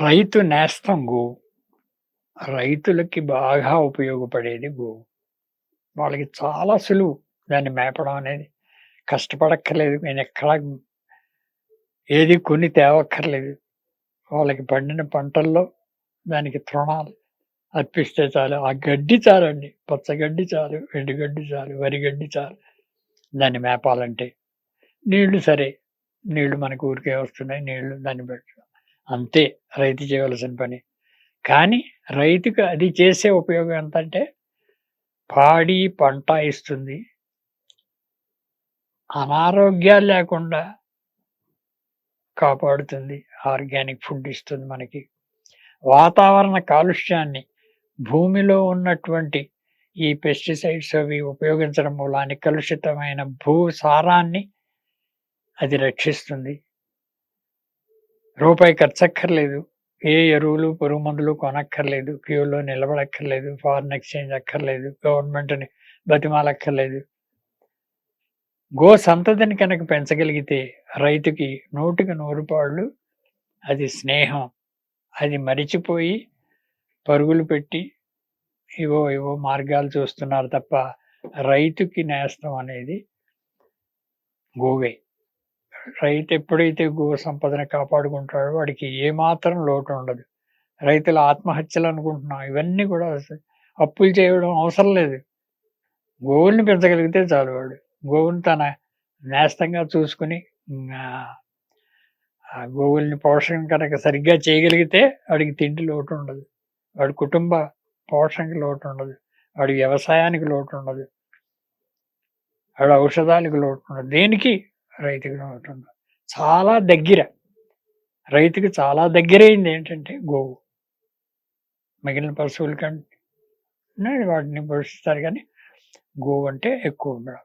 రైతు నేస్తం గోవు. రైతులకి బాగా ఉపయోగపడేది గోవు. వాళ్ళకి చాలా సులువు దాన్ని మేపడం అనేది. కష్టపడక్కర్లేదు. నేను ఎక్కడా ఏది కొని తేవక్కర్లేదు. వాళ్ళకి పండిన పంటల్లో దానికి తృణాలు అర్పిస్తే చాలు. ఆ గడ్డి చాలండి. పచ్చగడ్డి చాలు, ఎండుగడ్డి చాలు, వరి గడ్డి చాలు. దాన్ని మేపాలంటే. నీళ్ళు సరే. నీళ్ళు మనకు ఊరికే వస్తున్నాయి. నీళ్ళు దాన్ని బట్టి అంతే రైతు చేయవలసిన పని. కానీ రైతుకు అది చేసే ఉపయోగం ఎంతంటే పాడి పంట ఇస్తుంది. అనారోగ్యాలు లేకుండా కాపాడుతుంది. ఆర్గానిక్ ఫుడ్ ఇస్తుంది మనకి. వాతావరణ కాలుష్యాన్ని భూమిలో ఉన్నటువంటి ఈ పెస్టిసైడ్స్ అవి ఉపయోగించడం మూలాన్ని కలుషితమైన భూసారాన్ని అది రక్షిస్తుంది. రూపాయి ఖర్చక్కర్లేదు. ఏ ఎరువులు, పురుగు మందులు కొనక్కర్లేదు. క్యూలో నిలబడక్కర్లేదు. ఫారిన్ ఎక్స్‌చేంజ్ అక్కర్లేదు. గవర్నమెంట్‌ని బతిమాలక్కర్లేదు. గో సంతతిని కనుక పెంచగలిగితే రైతుకి నూటికి నూరు పాళ్ళు అది స్నేహం. అది మరిచిపోయి పరుగులు పెట్టి ఇవో ఇవో మార్గాలు చూస్తున్నారు తప్ప రైతుకి నేస్తం అనేది గోవే. రైతు ఎప్పుడైతే గో సంపదని కాపాడుకుంటాడో వాడికి ఏమాత్రం లోటు ఉండదు. రైతుల ఆత్మహత్యలు అనుకుంటున్నాం. ఇవన్నీ కూడా అప్పులు చేయడం అవసరం లేదు. గోవుల్ని పెంచగలిగితే చాలు వాడు. గోవుని తన నేస్తంగా చూసుకొని ఆ గోవుల్ని పోషణ కనుక సరిగ్గా చేయగలిగితే వాడికి తిండి లోటు ఉండదు. వాడి కుటుంబ పోషణకి లోటు ఉండదు. వాడి వ్యవసాయానికి లోటు ఉండదు. వాడు ఔషధాలకు లోటు ఉండదు. దేనికి రైతుకి ఉంటుంది చాలా దగ్గర. రైతుకు చాలా దగ్గరైంది ఏంటంటే గోవు. మిగిలిన పశువుల కంటే వాటిని పోషిస్తారు కానీ గోవు అంటే ఎక్కువ ఉండడం.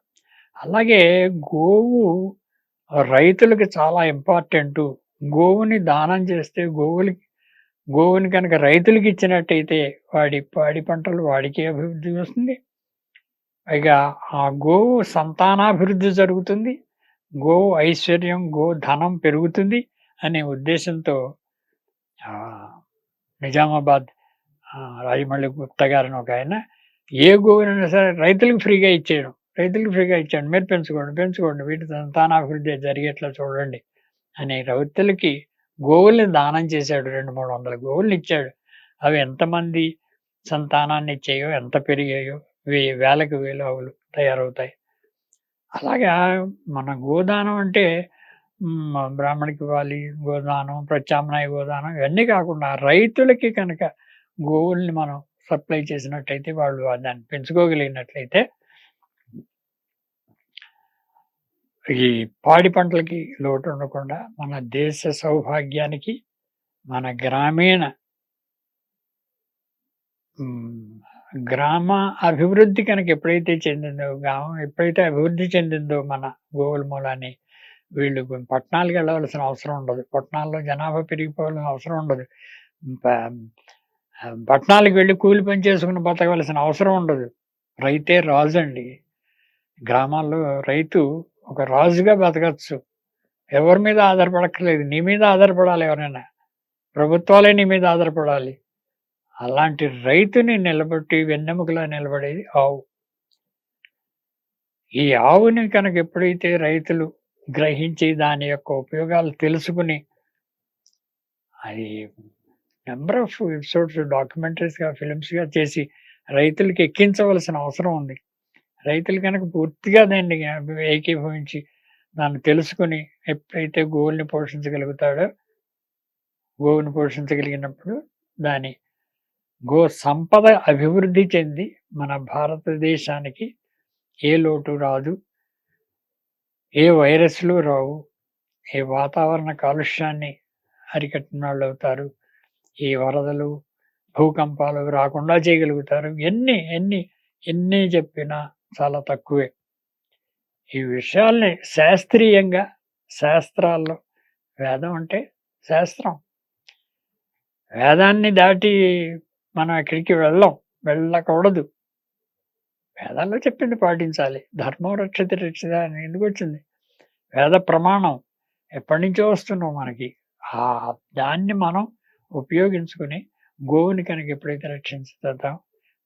అలాగే గోవు రైతులకు చాలా ఇంపార్టెంటు. గోవుని దానం చేస్తే గోవులకి గోవుని కనుక రైతులకి ఇచ్చినట్టయితే వాడి పాడి పంటలు వాడికే అభివృద్ధి వస్తుంది. పైగా ఆ గోవు సంతానాభివృద్ధి జరుగుతుంది. గో ఐశ్వర్యం, గో ధనం పెరుగుతుంది అనే ఉద్దేశంతో నిజామాబాద్ ఆహ్, రాజమౌళి గుప్తా ఒక ఆయన ఏ గోవునైనా సరే రైతులకు ఫ్రీగా ఇచ్చేయడం. రైతులకు ఫ్రీగా ఇచ్చేయండి. మీరు పెంచుకోండి, పెంచుకోండి. వీటి సంతానాభివృద్ధి జరిగేట్లా చూడండి అని రైతులకి గోవుల్ని దానం చేశాడు. 2, 300 గోవుల్ని ఇచ్చాడు. అవి ఎంతమంది సంతానాన్ని ఇచ్చాయో, ఎంత పెరిగాయో వేలకు వేలు ఆవులు తయారవుతాయి. అలాగా మన గోదానం అంటే హ్మ్. బ్రాహ్మణికి ఇవ్వాలి గోదానం, ప్రత్యామ్నాయ గోదానం ఇవన్నీ కాకుండా రైతులకి కనుక గోవుల్ని మనం సప్లై చేసినట్టయితే వాళ్ళు దాన్ని పెంచుకోగలిగినట్లయితే ఈ పాడి పంటలకి లోటు ఉండకుండా మన దేశ సౌభాగ్యానికి, మన గ్రామీణ గ్రామ అభివృద్ధి కనుక ఎప్పుడైతే చెందిందో, గ్రామం ఎప్పుడైతే అభివృద్ధి చెందిందో మన గోవుల మూలాన్ని వీళ్ళు పట్టణాలకు వెళ్ళవలసిన అవసరం ఉండదు. పట్టణాల్లో జనాభా పెరిగిపోవాల్సిన అవసరం ఉండదు. పట్టణాలకు వెళ్ళి కూలి పని చేసుకుని బతకవలసిన అవసరం ఉండదు. రైతే రాజు అండి గ్రామాల్లో రైతు ఒక రాజుగా బతకచ్చు. ఎవరి మీద ఆధారపడక్కర్లేదు. నీ మీద ఆధారపడాలి ఎవరైనా. ప్రభుత్వాలే నీ మీద ఆధారపడాలి. అలాంటి రైతుని నిలబెట్టి వెన్నెముకలా నిలబడేది ఆవు. ఈ ఆవుని కనుక ఎప్పుడైతే రైతులు గ్రహించి దాని యొక్క ఉపయోగాలు తెలుసుకుని అది నెంబర్ ఆఫ్ ఎపిసోడ్స్ డాక్యుమెంటరీస్‌గా, ఫిలిమ్స్గా చేసి రైతులకి ఎక్కించవలసిన అవసరం ఉంది. రైతులు కనుక పూర్తిగా దాన్ని ఏకీభవించి దాన్ని తెలుసుకొని ఎప్పుడైతే గోవుల్ని పోషించగలుగుతాడో గోవుని పోషించగలిగినప్పుడు దాని గో సంపద అభివృద్ధి చెంది మన భారతదేశానికి ఏ లోటు రాదు. ఏ వైరస్‌లు రావు. ఏ వాతావరణ కాలుష్యాన్ని అరికట్టిన వాళ్ళు అవుతారు ఈ వరదలు, భూకంపాలు రాకుండా చేయగలుగుతారు. ఎన్ని, ఎన్ని, ఎన్ని చెప్పినా చాలా తక్కువే. ఈ విషయాల్ని శాస్త్రీయంగా శాస్త్రాల్లో వేదం అంటే శాస్త్రం. వేదాన్ని దాటి మనం ఎక్కడికి వెళ్ళం. వెళ్ళకూడదు. వేదాల్లో చెప్పింది పాటించాలి. ధర్మం రక్షిత రక్షిత అని ఎందుకు వచ్చింది వేద ప్రమాణం. ఎప్పటినుంచో వస్తున్నాం మనకి. ఆ దాన్ని మనం ఉపయోగించుకొని గోవుని కనుక ఎప్పుడైతే రక్షించుతాం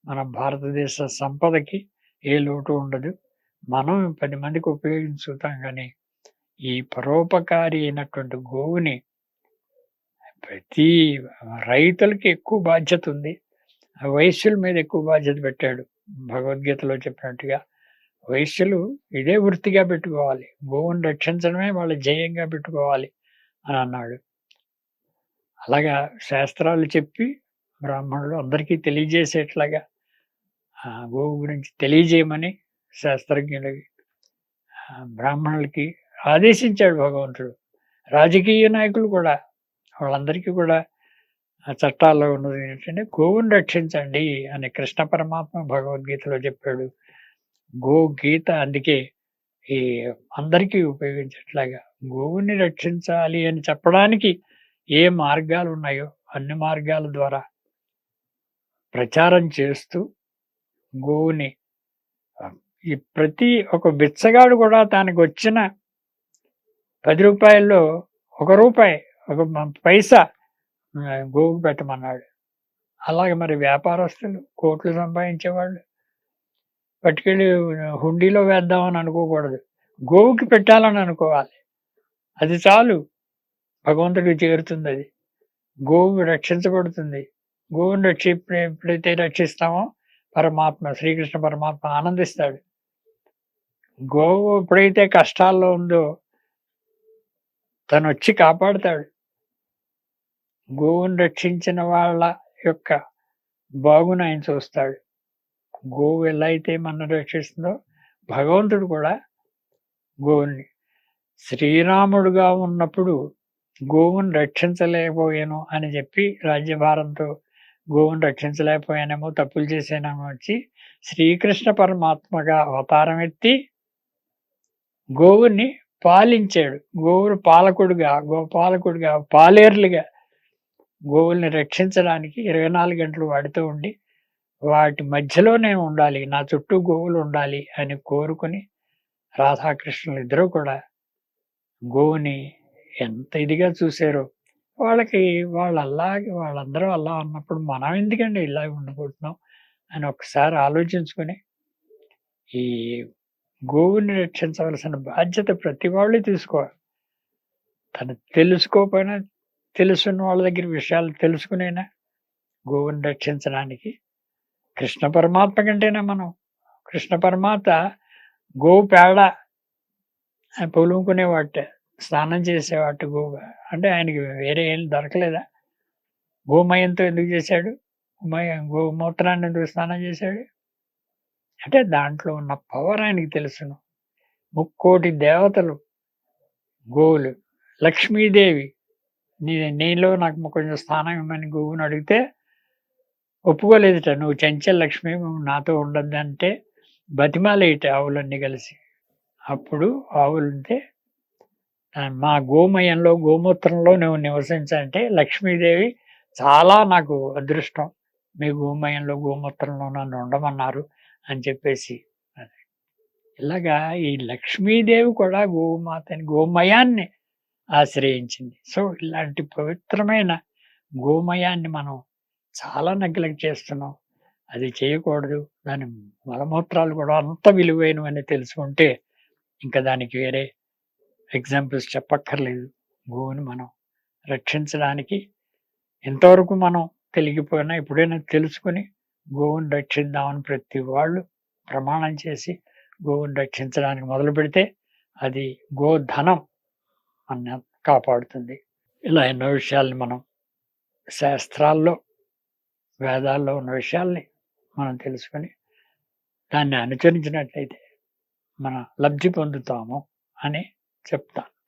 మన భారతదేశ సంపదకి ఏ లోటు ఉండదు మనం పది మందికి ఉపయోగించుతాం కానీ ఈ పరోపకారి అయినటువంటి గోవుని ప్రతి రైతులకి ఎక్కువ బాధ్యత ఉంది. ఆ వైశ్యుల మీద ఎక్కువ బాధ్యత పెట్టాడు భగవద్గీతలో చెప్పినట్టుగా. వైశ్యులు ఇదే వృత్తిగా పెట్టుకోవాలి. భూమిని రక్షించడమే వాళ్ళ జయంగా పెట్టుకోవాలి అని అన్నాడు. అలాగా శాస్త్రాలు చెప్పి బ్రాహ్మణులు అందరికీ తెలియజేసేట్లాగా గోవు గురించి తెలియజేయమని శాస్త్రజ్ఞులకి బ్రాహ్మణులకి ఆదేశించాడు భగవంతుడు. రాజకీయ నాయకులు కూడా వాళ్ళందరికీ కూడా చట్టాల్లో ఉన్నది ఏంటంటే గోవుని రక్షించండి అని కృష్ణ పరమాత్మ భగవద్గీతలో చెప్పాడు. గో గీత అందుకే ఈ అందరికీ ఉపయోగించేట్లాగా గోవుని రక్షించాలి అని చెప్పడానికి ఏ మార్గాలు ఉన్నాయో అన్ని మార్గాల ద్వారా ప్రచారం చేస్తూ గోవుని ఈ ప్రతి ఒక బిచ్చగాడు కూడా తనకు వచ్చిన పది రూపాయల్లో ఒక రూపాయి ఒక పైసా గోవుకు పెట్టమన్నాడు. అలాగే మరి వ్యాపారస్తులు కోట్లు సంపాదించేవాళ్ళు. పట్టుకెళ్ళి హుండీలో వేద్దామని అనుకోకూడదు. గోవుకి పెట్టాలని అనుకోవాలి. అది చాలు. భగవంతుడికి చేరుతుంది అది గోవు రక్షించబడుతుంది. గోవుని రక్షి ఎప్పుడైతే రక్షిస్తామో పరమాత్మ శ్రీకృష్ణ పరమాత్మ ఆనందిస్తాడు. గోవు ఎప్పుడైతే కష్టాల్లో ఉందో తను వచ్చి కాపాడుతాడు. గోవుని రక్షించిన వాళ్ళ యొక్క బాగును ఆయన చూస్తాడు. గోవు ఎలా అయితే మనం రక్షిస్తుందో భగవంతుడు కూడా గోవుని. శ్రీరాముడుగా ఉన్నప్పుడు గోవుని రక్షించలేకపోయాను అని చెప్పి రాజ్యభారంతో గోవుని రక్షించలేకపోయానేమో తప్పులు చేసానేమో వచ్చి శ్రీకృష్ణ పరమాత్మగా అవతారం ఎత్తి గోవుని పాలించాడు. గోవులు పాలకుడుగా గోపాలకుడుగా పాలేర్లుగా గోవుల్ని రక్షించడానికి ఇరవై నాలుగు గంటలు వాడుతూ ఉండి వాటి మధ్యలో నేను ఉండాలి నా చుట్టూ గోవులు ఉండాలి అని కోరుకుని రాధాకృష్ణులు ఇద్దరూ కూడా గోవుని ఎంత ఇదిగా చూశారో వాళ్ళకి వాళ్ళు అలాగే వాళ్ళందరూ అలా ఉన్నప్పుడు మనం ఎందుకండి ఇలా ఉండబోతున్నాం అని ఒకసారి ఆలోచించుకొని ఈ గోవుని రక్షించవలసిన బాధ్యత ప్రతి వాళ్ళు తీసుకోవాలి. తను తెలుసుకోకపోయినా తెలుసున్న వాళ్ళ దగ్గర విషయాలు తెలుసుకునేనా? గోవుని రక్షించడానికి. కృష్ణ పరమాత్మ కంటేనా మనం? కృష్ణ పరమాత్మ గోవు పేడ పొలుముకునేవాట స్నానం చేసేవాట గోవుగా. అంటే ఆయనకి వేరే ఏం దొరకలేదా? గోమయంతో ఎందుకు చేశాడు? గోమూత్రాన్ని ఎందుకు స్నానం చేశాడు? అంటే దాంట్లో ఉన్న పవర్ ఆయనకి తెలుసును. ముక్కోటి దేవతలు గోవులు లక్ష్మీదేవి నీ నీలో నాకు కొంచెం స్థానం ఇవ్వమని గోవుని అడిగితే ఒప్పుకోలేదుట. నువ్వు చెంచల్ లక్ష్మి నాతో ఉండద్దు అంటే బతిమాలేట ఆవులన్నీ కలిసి. అప్పుడు ఆవులుంటే మా గోమయంలో గోమూత్రంలో నువ్వు నివసించంటే లక్ష్మీదేవి చాలా నాకు అదృష్టం. మీ గోమయంలో గోమూత్రంలో నన్ను ఉండమన్నారు అని చెప్పేసి. ఇలాగా ఈ లక్ష్మీదేవి కూడా గోమాతని గోమయాన్ని ఆశ్రయించింది. సో ఇలాంటి పవిత్రమైన గోమయాన్ని మనం చాలా నెగ్లెక్ట్ చేస్తున్నాం. అది చేయకూడదు. దాని మలమూత్రాలు కూడా అంత విలువైనవని తెలుసుకుంటే ఇంకా దానికి వేరే ఎగ్జాంపుల్స్ చెప్పక్కర్లేదు. గోవుని మనం రక్షించడానికి ఎంతవరకు మనం తెలిగిపోయినా ఎప్పుడైనా తెలుసుకుని గోవుని రక్షిద్దామని ప్రతి వాళ్ళు ప్రమాణం చేసి గోవుని రక్షించడానికి మొదలు పెడితే అది గోధనం. అన్న కాపాడుతుంది. ఇలా ఎన్నో విషయాల్ని మనం శాస్త్రాల్లో వేదాల్లో ఉన్న విషయాల్ని మనం తెలుసుకొని దాన్ని అనుసరించినట్లయితే మన లబ్ధి పొందుతాము అని చెప్తాను.